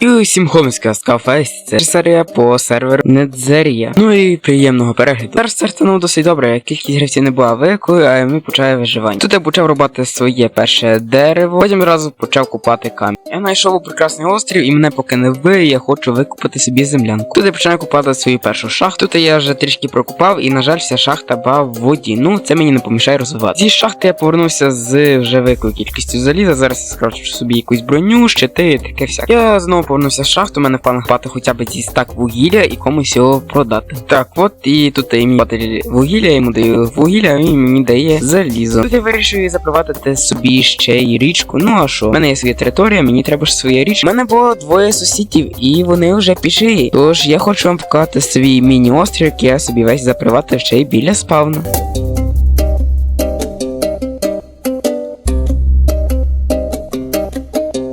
І усім хомська скафесть, це серія по серверу Недзерія. Ну і приємного перегляду. Зараз стартанув досить добре, кількість гравців не була великою, а ми почали виживання. Тут я почав рубати своє перше дерево, потім одразу почав купати камінь. Я знайшов у прекрасний острів і мене поки не вбили, я хочу викупити собі землянку. Тут я починаю купати свою першу шахту. Тут я вже трішки прокупав, і на жаль, вся шахта була в воді. Ну це мені не помішає розвивати. Зі шахти я повернувся з вже великою кількістю заліза. Зараз я скрафчу собі якусь броню, щити таке всяке. Я знову повернувся з шахту, у мене в планах хоча б ці стак вугілля і комусь його продати. Так, от і тут я йому дати вугілля, я йому даю вугілля, він мені дає залізо. Тут я вирішив запровадити собі ще й річку. Ну а що? У мене є своя територія, мені треба ж своя річ. У мене було двоє сусідів, і вони вже пішли. Тож я хочу вам показати свій міні-острів, який я собі весь заприватив ще й біля спавну.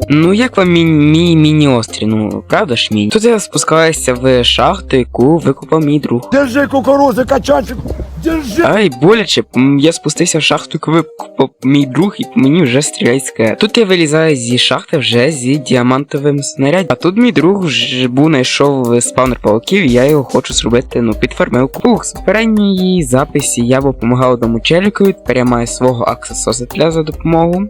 Ну, як вам мій, мій міні-острів? Ну, правда ж міні? Тут я спускаюся в шахту, яку викопав мій друг. Держи кукурузы, качанчик! Держи! Ай, боляче, я спустився в шахту, яку викопав мій друг, і мені вже стріляють скелет. Тут я вилізаю зі шахти вже зі діамантовим снарядом. А тут мій друг вже був знайшов спавнер пауків, і я його хочу зробити, ну, підфармивку. Ух, з попередньої записі я допомагав одному челікові, тепер я маю свого аксесосителя за допомогу.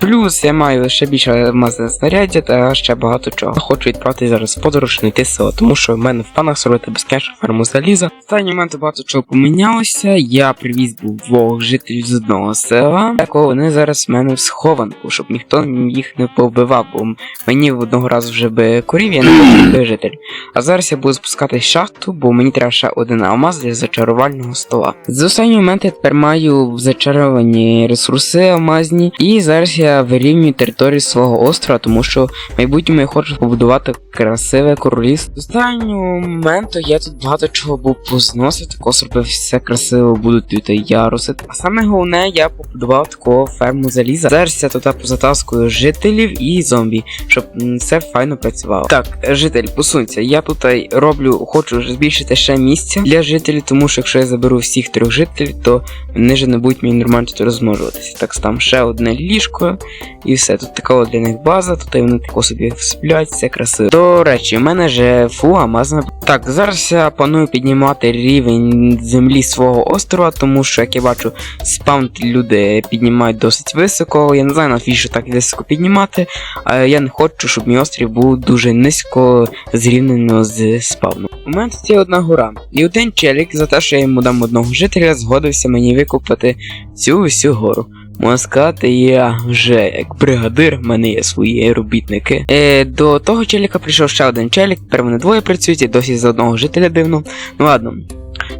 Плюс я маю ще більше алмазне знаряддя та ще багато чого. Хочу відправити зараз в подорож знайти село, тому що в мене в планах зробити безкінчну ферму заліза. В останній момент багато чого помінялося. Я привіз був двох жителів з одного села. Такого вони зараз в мене в схованку, щоб ніхто їх не повбивав, бо мені в одного разу вже би корів, я не бути житель. А зараз я буду спускатись в шахту, бо мені треба ще один алмаз для зачарувального стола. З останнього моменту я тепер маю зачаровані ресурси алмазні, і зараз я вирівнюю територію свого острова, тому що в майбутньому я хочу побудувати красиве королівство. З останнього моменту я тут багато чого був позносив, такого зробив все красиво, будуть тут яруси. А саме головне, я побудував такого ферму заліза. Зараз я тут позатаскую жителів і зомбі, щоб все файно працювало. Так, житель, посунься. Я тут роблю, хочу збільшити ще місця для жителів, тому що якщо я заберу всіх трьох жителів, то вони ж не будуть мені нормально тут розмножуватися. Так, там ще одне ліжко, і все. Тут така для них база, тут вони тако собі сплять, все красиво. До речі, в мене же фу, амазна. Так, зараз я планую піднімати рівень землі свого острова, тому що, як я бачу, спаун люди піднімають досить високо. Я не знаю, навіщо так високо піднімати. Але я не хочу, щоб мій острів був дуже низько зрівнено з спавном. У мене тут є одна гора. І один челік за те, що я йому дам одного жителя, згодився мені викупити цю всю гору. Можна сказати, я вже як бригадир, в мене є свої робітники. Е, до того челіка прийшов ще один челік, тепер вони двоє працюють і досі за одного жителя дивно. Ну ладно,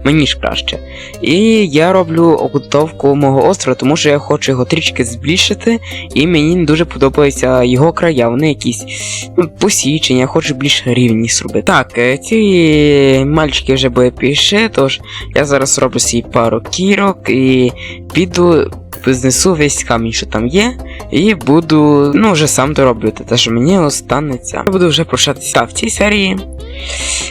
мені ж краще. І я роблю окутовку мого острова, тому що я хочу його трішки збільшити, і мені не дуже подобаються його края. Вони якісь ну, посічення, я хочу більш рівні зробити. Так, е, ці мальчики вже були пішли, тож я зараз роблю свій пару кірок і піду знесу весь камінь, що там є, і буду, ну, вже сам дороблювати, те, що мені останеться. Я буду вже прощатися. В цій серії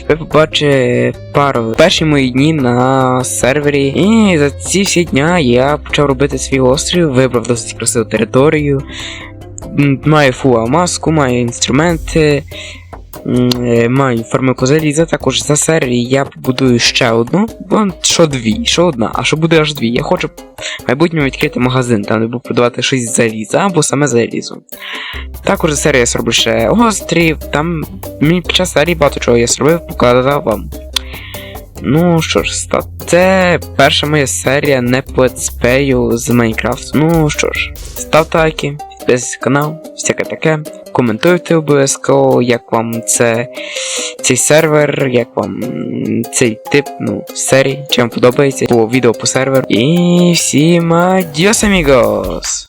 ви побачите пару перші мої дні на сервері. І за ці всі дня я почав робити свій острів, вибрав досить красиву територію. Маю фуа маску, маю інструменти. Е, Маю фармику заліза, також за серії я побудую ще одну, бо що дві, що одна, а що буде аж дві. Я хочу в майбутньому відкрити магазин, там буду продавати щось заліза або саме залізо. Також за серію я зроблю ще острів, там мені під час серії багато чого я зробив, показав вам. Ну що ж, це перша моя серія не по з Майнкрафту. Ну що ж, ставте лайки, підписуйтесь на канал, всяке таке. Коментуйте обов'язково, як вам це цей сервер, як вам цей тип, ну, серії, чим подобається по відео по серверу. І всім адіос, амігос!